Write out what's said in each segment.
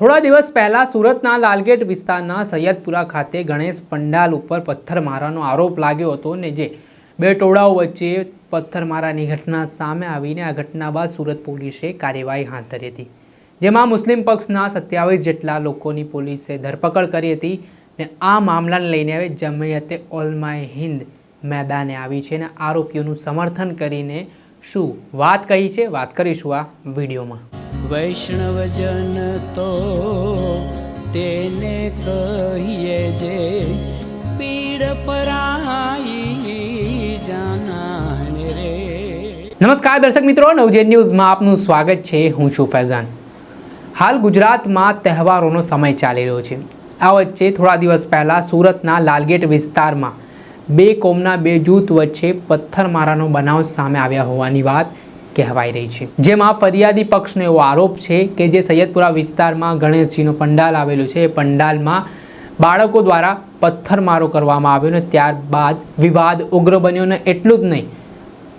થોડા દિવસ પહેલાં સુરતના લાલગેટ વિસ્તારના સૈયદપુરા ખાતે ગણેશ પંડાલ ઉપર પથ્થરમારાનો આરોપ લાગ્યો હતો ને જે બે ટોળાઓ વચ્ચે પથ્થરમારાની ઘટના સામે આવીને આ ઘટના બાદ સુરત પોલીસે કાર્યવાહી હાથ ધરી હતી. જેમાં મુસ્લિમ પક્ષના સત્યાવીસ જેટલા લોકોની પોલીસે ધરપકડ કરી હતી ને આ મામલાને લઈને હવે જમૈયતે ઓલમાય હિન્દ મેદાને આવી છે અને આરોપીઓનું સમર્થન કરીને શું વાત કહી છે? વાત કરીશું આ વિડીયોમાં. વૈષ્ણવજન તો તેને કહીએ જે પીડ પરાઈ જાનાને રે. નમસ્કાર દર્શક મિત્રો નવજેન ન્યૂઝમાં આપનું સ્વાગત છે. હું છું ફૈઝાન. હાલ ગુજરાતમાં તહેવારોનો સમય ચાલી રહ્યો છે. આ વચ્ચે થોડા દિવસ પહેલાં સુરતના લાલગેટ વિસ્તારમાં બે કોમના બે જૂથ વચ્ચે પથ્થરમારાનો બનાવ સામે આવ્યા હોવાની વાત કહેવાઈ રહી છે. જેમાં ફરિયાદી પક્ષનો એવો આરોપ છે કે જે સૈયદપુરા વિસ્તારમાં ગણેશજીનો પંડાલ આવેલું છે. એ પંડાલમાં બાળકો દ્વારા પથ્થરમારો કરવામાં આવ્યો ને ત્યારબાદ વિવાદ ઉગ્ર બન્યો ને એટલું જ નહીં.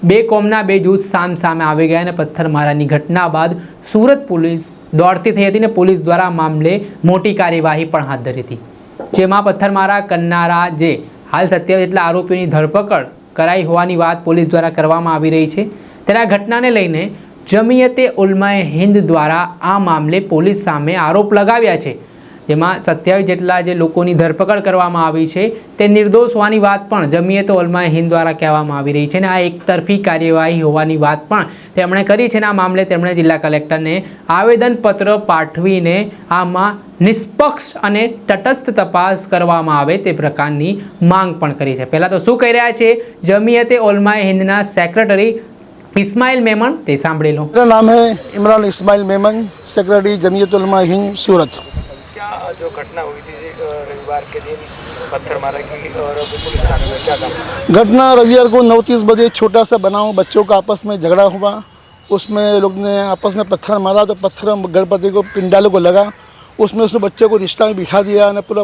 બે કોમના બે જૂથ સામ સામે આવી ગયા અને પથ્થરમારાની ઘટના બાદ સુરત પોલીસ દોડતી થઈ હતી ને પોલીસ દ્વારા મામલે મોટી કાર્યવાહી પણ હાથ ધરી હતી. જેમાં પથ્થરમારા કરનારા જે હાલ સત્યાવીસ જેટલા આરોપીઓની ધરપકડ કરાઈ હોવાની વાત પોલીસ દ્વારા કરવામાં આવી રહી છે. ત્યારે આ ઘટનાને લઈને જમિયતે ઉલમાએ હિન્દ દ્વારા આ મામલે પોલીસ સામે આરોપ લગાવ્યા છે. જેમાં સત્યાવીસ જેટલા જે લોકોની ધરપકડ કરવામાં આવી છે, તે નિર્દોષ હોવાની વાત પણ જમિયત ઓલમાએ હિન્દ દ્વારા કહેવામાં આવી રહી છે અને આ એકતરફી કાર્યવાહી હોવાની વાત પણ તેમણે કરી છે અને આ મામલે તેમણે જિલ્લા કલેક્ટરને આવેદનપત્ર પાઠવીને આમાં નિષ્પક્ષ અને તટસ્થ તપાસ કરવામાં આવે તે પ્રકારની માંગ પણ કરી છે. પહેલાં તો શું કહી રહ્યા છે? જમિયતે ઓલમાએ હિન્દના સેક્રેટરી ઇસ્માઇલ મેમણ તે સાંભળી લો मेरा नाम है इमरान इस्माइल मेमन सेक्रेटरी जमीयतुलमा हिंद सूरत क्या जो घटना हुई थी अ, रविवार के दिन पत्थर मारा की और पुलिस थाने में क्या काम घटना रविवार को नौ तीस बजे छोटा सा बनाव बच्चों का आपस में झगड़ा हुआ उसमें लोग ने आपस में पत्थर मारा तो पत्थर गणपति को पिंडालों को लगा उसमें उसने बच्चे को रिश्ता में बिठा दिया न पूरा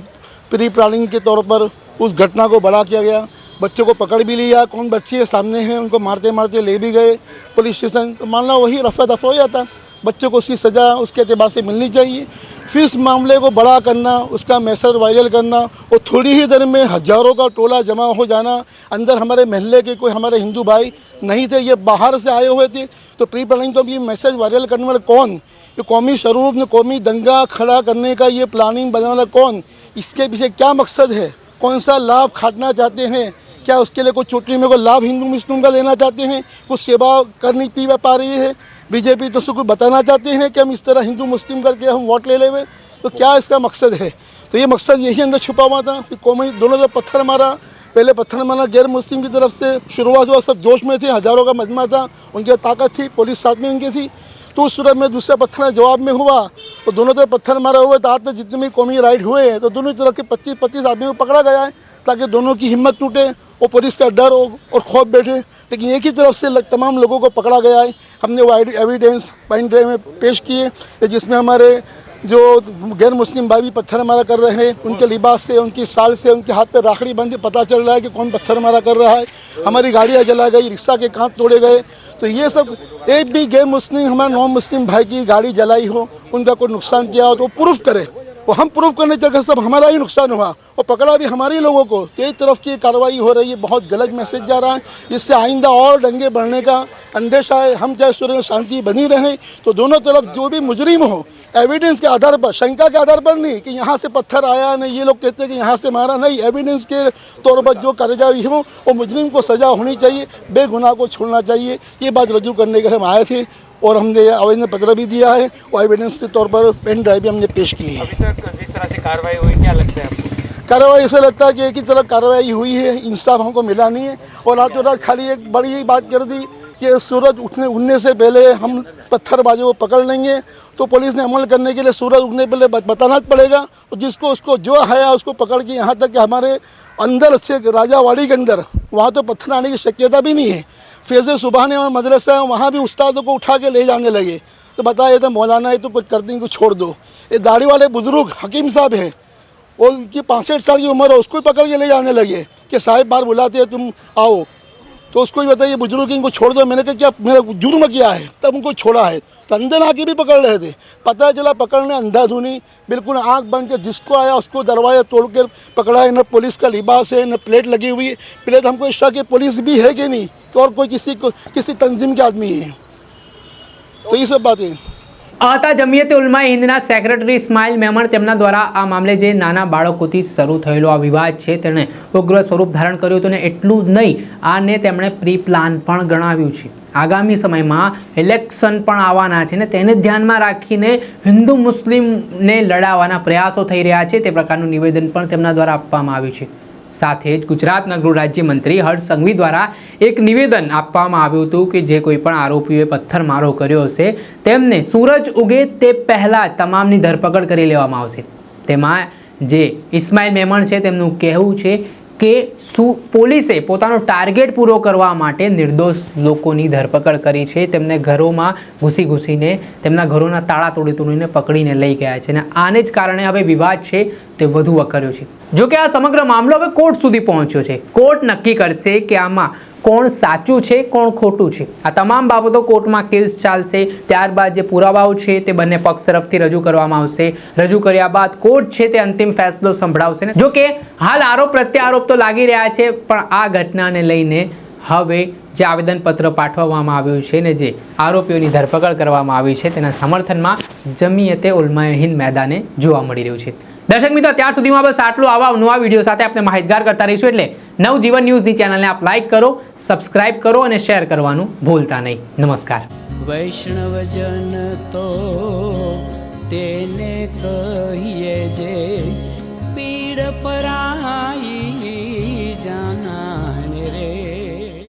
प्री प्लानिंग के तौर पर उस घटना को बड़ा किया गया बच्चों को पकड़ भी लिया, कौन बच्चे है, सामने हैं, उनको मारते मारते ले भी गए, पुलिस स्टेशन। तो मान लो वही रफा दफ़ा हो जाता। बच्चों को उसकी सज़ा, उसके अतबार से मिलनी चाहिए। फिर इस मामले को बड़ा करना, उसका मैसेज वायरल करना, और थोड़ी ही देर में हज़ारों का टोला जमा हो जाना। अंदर हमारे महल्ले के कोई हमारे हिंदू भाई नहीं थे, ये बाहर से आए हुए थे। तो प्री प्लानिंग तो ये मैसेज वायरल करने वाले कौन? ये कौमी स्वरूप ने कौमी दंगा खड़ा करने का ये प्लानिंग बनाने वाला कौन? इसके पीछे क्या मकसद है? कौन सा लाभ खाटना चाहते हैं? क्या उसके लिए कोई चोटी में कोई लाभ हिंदू मुस्लिम का लेना चाहते हैं? कुछ सेवा करनी पी पा रही है? बीजेपी तो उसको बताना चाहते हैं कि हम इस तरह हिंदू मुस्लिम करके हम वोट ले लेवे तो क्या इसका मकसद है? तो ये मकसद यही अंदर छुपा हुआ था फिर कौमी दोनों जब पत्थर मारा, पहले पत्थर मारा गैर मुस्लिम की तरफ़ से, शुरुआत हुआ सब जोश में थे, हज़ारों का मजमा था, उनकी ताकत थी, पुलिस साथ में उनकी थी। तो उस सूरत में दूसरा पत्थर जवाब में हुआ तो दोनों तरफ़ पत्थर मारा हुआ तो आज तक जितने भी कौमी राइड हुए हैं तो दोनों तरफ़ के पच्चीस पच्चीस आदमी को पकड़ा गया है, ताकि दोनों की हिम्मत टूटे। और पुलिस का डर हो और खौफ बैठे। लेकिन एक ही तरफ़ से लग- तमाम लोगों को पकड़ा गया है। हमने वो एविडेंस पेन ड्राइव में पेश किए जिसमें हमारे जो गैर मुस्लिम भाई भी पत्थर मारा कर रहे हैं, उनके लिबास से, उनकी साल से, उनके हाथ पे राखड़ी बंधी पता चल रहा है कि कौन पत्थर मारा कर रहा है। हमारी गाड़ियाँ जला गई, रिक्शा के कांत तोड़े गए। तो ये सब, एक भी गैर मुस्लिम, हमारे नॉन मुस्लिम भाई की गाड़ी जलाई हो, उनका कोई नुकसान किया हो तो प्रूफ करे। वो हम प्रूफ करने चलकर सब हमारा ही नुकसान हुआ। और पकड़ा भी हमारे लोगों को। तो एक तरफ़ की कार्रवाई हो रही है, बहुत गलत मैसेज जा रहा है। इससे आइंदा और दंगे बढ़ने का अंदेशा है। हम चाहे सूर्य में शांति बनी रहे। तो दोनों तरफ़ जो भी मुजरिम हो एविडेंस के आधार पर, शंका के आधार पर नहीं कि यहाँ से पत्थर आया नहीं, ये लोग कहते हैं कि यहाँ से मारा नहीं। एविडेंस के तौर पर जो कार्यवाही हो, वो मुजरिम को सजा होनी चाहिए। बेगुनाह को छोड़ना चाहिए। ये बात रजू करने के लिए हम आए थे। और हमने आवेदन पत्र भी दिया है और एविडेंस के तौर पर पेन ड्राइव भी हमने पेश की है। अभी तक जिस तरह से कार्रवाई हुई क्या लगता है आपको? कार्रवाई ऐसा लगता है कि एक ही तरफ़ कार्रवाई हुई है इंसाफ हमको मिला नहीं है। और रातों रात खाली एक बड़ी ही बात कर दी कि सूरज उठने उठने से पहले हम पत्थरबाजों को पकड़ लेंगे। तो पुलिस ने अमल करने के लिए सूरज उठने पहले बताना पड़ेगा। और जिसको उसको जो है उसको पकड़ के यहाँ तक कि हमारे अंदर से राजावाड़ी के अंदर वहाँ तो पत्थर आने की शक्यता भी नहीं है। फैज़ सुबह ने मदरसा है वहाँ भी उस्तादों को उठा के ले जाने लगे। तो बताया तो मौलाना है तो कुछ करते हैं कुछ छोड़ दो। ये दाढ़ी वाले बुज़ुर्ग हकीम साहब हैं। और उनकी पाँसठ साल की उम्र है, उसको पकड़ के ले जाने लगे कि साहिब बार बुलाते हैं, तुम आओ। तो उसको भी बताइए, बुज़ुर्ग इनको छोड़ दो, मैंने कहा, क्या मेरा जुर्म किया है? तब उनको छोड़ा है। अंदर आके भी पकड़ रहे थे। पता चला पकड़ने अंधाधुनी, बिल्कुल आँख बंद के जिसको आया उसको दरवाज़ा तोड़ कर पकड़ा है। न पुलिस का लिबास है, न प्लेट लगी हुई है। प्लेट हमको इस की पुलिस भी है कि नहीं? तो और कोई किसी को, किसी तंजीम के आदमी है? तो ये सब बातें। હતા જમિયતે ઉલમા હિન્દના સેક્રેટરી ઇસ્માઇલ મેમણ તેમના દ્વારા આ મામલે જે નાના બાળકોથી શરૂ થયેલો આ વિવાદ છે, તેણે ઉગ્ર સ્વરૂપ ધારણ કર્યું હતું અને એટલું જ નહીં, આને તેમણે પ્રી પ્લાન પણ ગણાવ્યું છે. આગામી સમયમાં ઇલેક્શન પણ આવવાના છે ને તેને ધ્યાનમાં રાખીને હિન્દુ મુસ્લિમને લડાવવાના પ્રયાસો થઈ રહ્યા છે, તે પ્રકારનું નિવેદન પણ તેમના દ્વારા આપવામાં આવ્યું છે. સાથે જ ગુજરાતના ગૃહ રાજ્યમંત્રી હર્ષ સંઘવી દ્વારા એક નિવેદન આપવામાં આવ્યું હતું કે જે કોઈ પણ આરોપીઓએ પથ્થરમારો કર્યો હશે, તેમને સૂરજ ઉગે તે પહેલાં તમામની ધરપકડ કરી લેવામાં આવશે. તેમાં જે ઇસ્માઇલ મેમણ છે, તેમનું કહેવું છે કે શું પોલીસે પોતાનો ટાર્ગેટ પૂરો કરવા માટે નિર્દોષ લોકોની ધરપકડ કરી છે. તેમને ઘરોમાં ઘૂસી ઘૂસીને, તેમના ઘરોના તાળા તોડી તોડીને પકડીને લઈ ગયા છે. અને આને જ કારણે હવે વિવાદ છે તે વધુ વકર્યો છે. જોકે આ સમગ્ર મામલો હવે કોર્ટ સુધી પહોંચ્યો છે. કોર્ટ નક્કી કરશે કે આમાં કોણ સાચું છે, કોણ ખોટું છે. આ તમામ બાબતો કોર્ટમાં કેસ ચાલશે, ત્યારબાદ જે પુરાવાઓ છે તે બંને પક્ષ તરફથી રજૂ કરવામાં આવશે. રજૂ કર્યા બાદ કોર્ટ છે તે અંતિમ ફેસલો સંભળાવશે ને. જો કે હાલ આરોપ પ્રત્યે આરોપ તો લાગી રહ્યા છે, પણ આ ઘટનાને લઈને હવે જે આવેદનપત્ર પાઠવવામાં આવ્યું છે ને જે આરોપીઓની ધરપકડ કરવામાં આવી છે, તેના સમર્થનમાં જમીયતે ઉલમાએ હિન્દ મેદાને જોવા મળી રહ્યું છે. દર્શક મિત્રો, ત્યાર સુધીમાં બસ આટલું. આવા નવા વીડિયો સાથે આપણે માહિતગાર કરતા રહીશું એટલે નવજીવન ન્યૂઝની ચેનલને આપ લાઈક કરો, સબસ્ક્રાઇબ કરો અને શેર કરવાનું ભૂલતા નહીં. નમસ્કાર. વૈષ્ણવજન તો તેને કહીએ જે પીડ પરાઈ